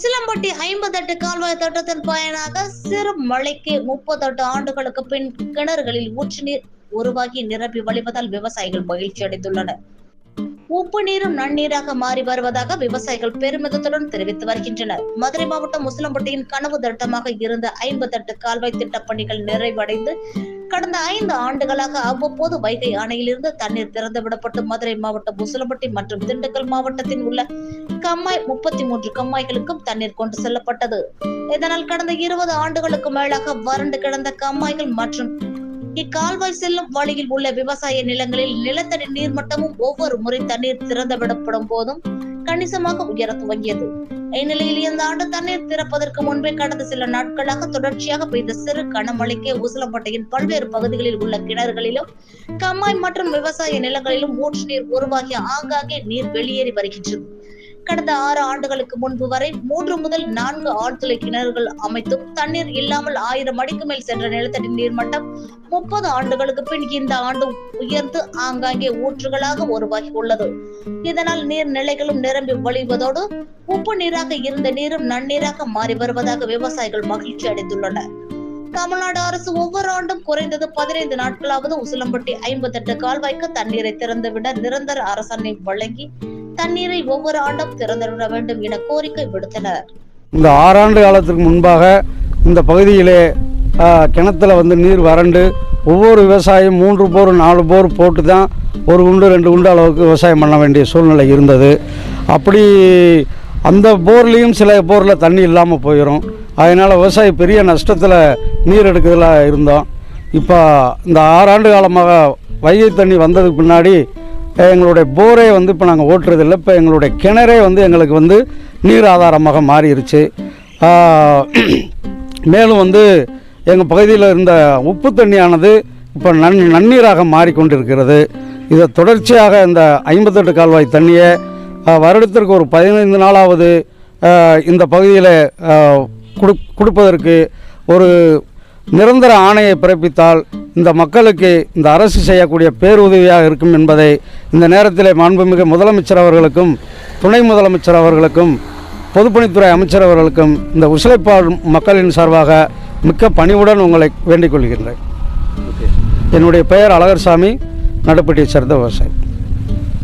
உசிலம்பட்டி ஐம்பத்தெட்டு கால்வாய் திட்டத்தின் பயனாக சிறு மழைக்கு முப்பத்தெட்டு ஆண்டுகளுக்கு பின் கிணறுகளில் ஊற்று நீர் உருவாகி நிரம்பி வழிவதால் விவசாயிகள் மகிழ்ச்சி அடைந்துள்ளனர். உப்பு நீரும் நன்னீராக மாறி வருவதாக விவசாயிகள் பெருமிதத்துடன் தெரிவித்து வருகின்றனர். மதுரை மாவட்டம் முஸ்லம்பட்டியின் கனவு திட்டமாக இருந்த ஐம்பத்தெட்டு கால்வாய் திட்ட பணிகள் நிறைவடைந்து கடந்த ஐந்து ஆண்டுகளாக அவ்வப்போது வைகை அணையிலிருந்து தண்ணீர் திறந்து விடப்பட்டு மதுரை மாவட்டம் முசலம்பட்டி மற்றும் திண்டுக்கல் மாவட்டத்தில் உள்ள கம்மாய் முப்பத்தி மூன்று கம்மாய்களுக்கும் தண்ணீர் கொண்டு செல்லப்பட்டது. இதனால் கடந்த இருபது ஆண்டுகளுக்கு மேலாக வறண்டு கிடந்த கம்மாய்கள் மற்றும் இக்கால்வாய் செல்லும் வழியில் உள்ள விவசாய நிலங்களில் நிலத்தடி நீர்மட்டமும் ஒவ்வொரு முறை தண்ணீர் திறந்து விடப்படும் போதும் கணிசமாக உயர துவங்கியது. இந்நிலையில் இந்த ஆண்டு தண்ணீர் திறப்பதற்கு முன்பே கடந்த சில நாட்களாக தொடர்ச்சியாக பெய்த சிறு கனமழைக்கே உசிலம்பட்டையின் பல்வேறு பகுதிகளில் உள்ள கிணறுகளிலும் கம்மாய் மற்றும் விவசாய நிலங்களிலும் ஊற்று நீர் உருவாகி ஆங்காங்கே நீர் வெளியேறி வருகின்றது. கடந்த ஆறு ஆண்டுகளுக்கு முன்பு வரை மூன்று முதல் நான்கு ஆழ்துளை கிணறுகள் அமைத்தும் தண்ணீர் இல்லாமல் ஆயிரம் அடிக்கு மேல் சென்ற நிலத்தடி நீர்மட்டம் முப்பது ஆண்டுகளுக்கு பின் இந்த ஆண்டு உயர்ந்து ஆங்காங்கே ஊற்றுகளாக உருவாகி உள்ளது. இதனால் நீர்நிலைகளும் நிரம்பி வழிவதோடு உப்பு நீராக இருந்த நீரும் நன்னீராக மாறி வருவதாக விவசாயிகள் மகிழ்ச்சி அடைந்துள்ளனர். தமிழ்நாடு அரசு ஒவ்வொரு ஆண்டும் குறைந்தது பதினைந்து நாட்களாவது உசிலம்பட்டி ஐம்பத்தெட்டு கால்வாய்க்கு தண்ணீரை திறந்துவிட நிரந்தர அரசாணை வழங்கி தண்ணீரை ஒவ்வொரு ஆண்டும் திறந்துவிட வேண்டும் என கோரிக்கை விடுத்தனர். இந்த ஆறாண்டு காலத்திற்கு முன்பாக இந்த பகுதியிலே கிணத்துல வந்து நீர் வறண்டு ஒவ்வொரு விவசாயம் மூன்று போர் நாலு போர் போட்டு தான் ஒரு குண்டு ரெண்டு குண்டு அளவுக்கு விவசாயம் பண்ண வேண்டிய சூழ்நிலை இருந்தது. அப்படி அந்த போர்லேயும் சில போரில் தண்ணி இல்லாமல் போயிடும் அதனால் விவசாயி பெரிய நஷ்டத்தில் நீர் எடுக்கிறதுல இருந்தோம். இப்போ இந்த ஆறாண்டு காலமாக வைகை தண்ணி வந்ததுக்கு பின்னாடி எங்களுடைய போரே வந்து இப்போ நாங்கள் ஓட்டுறதில்லை. இப்போ எங்களுடைய கிணறே வந்து எங்களுக்கு வந்து நீர் ஆதாரமாக மாறிடுச்சு மேலும் வந்து எங்கள் பகுதியில் இருந்த உப்பு தண்ணியானது இப்போ நன் நன்னீராக மாறிக்கொண்டிருக்கிறது. இதை தொடர்ச்சியாக இந்த ஐம்பத்தெட்டு கால்வாய் தண்ணியை வருடத்திற்கு ஒரு பதினைந்து நாளாவது இந்த பகுதியில் கொடு கொடுப்பதற்கு ஒரு நிரந்தர ஆணையை பிறப்பித்தால் இந்த மக்களுக்கு இந்த அரசு செய்யக்கூடிய பேருதவியாக இருக்கும் என்பதை இந்த நேரத்தில் மாண்புமிகு முதலமைச்சர் அவர்களுக்கும் துணை முதலமைச்சர் அவர்களுக்கும் பொதுப்பணித்துறை அமைச்சர் அவர்களுக்கும் இந்த உசிலைப்பாடு மக்களின் சார்பாக மிக்க பணிவுடன் உங்களை வேண்டிக் கொள்கின்றேன். என்னுடைய பெயர் அழகர்சாமி நடுப்பட்டியை சேர்ந்த விவசாயி.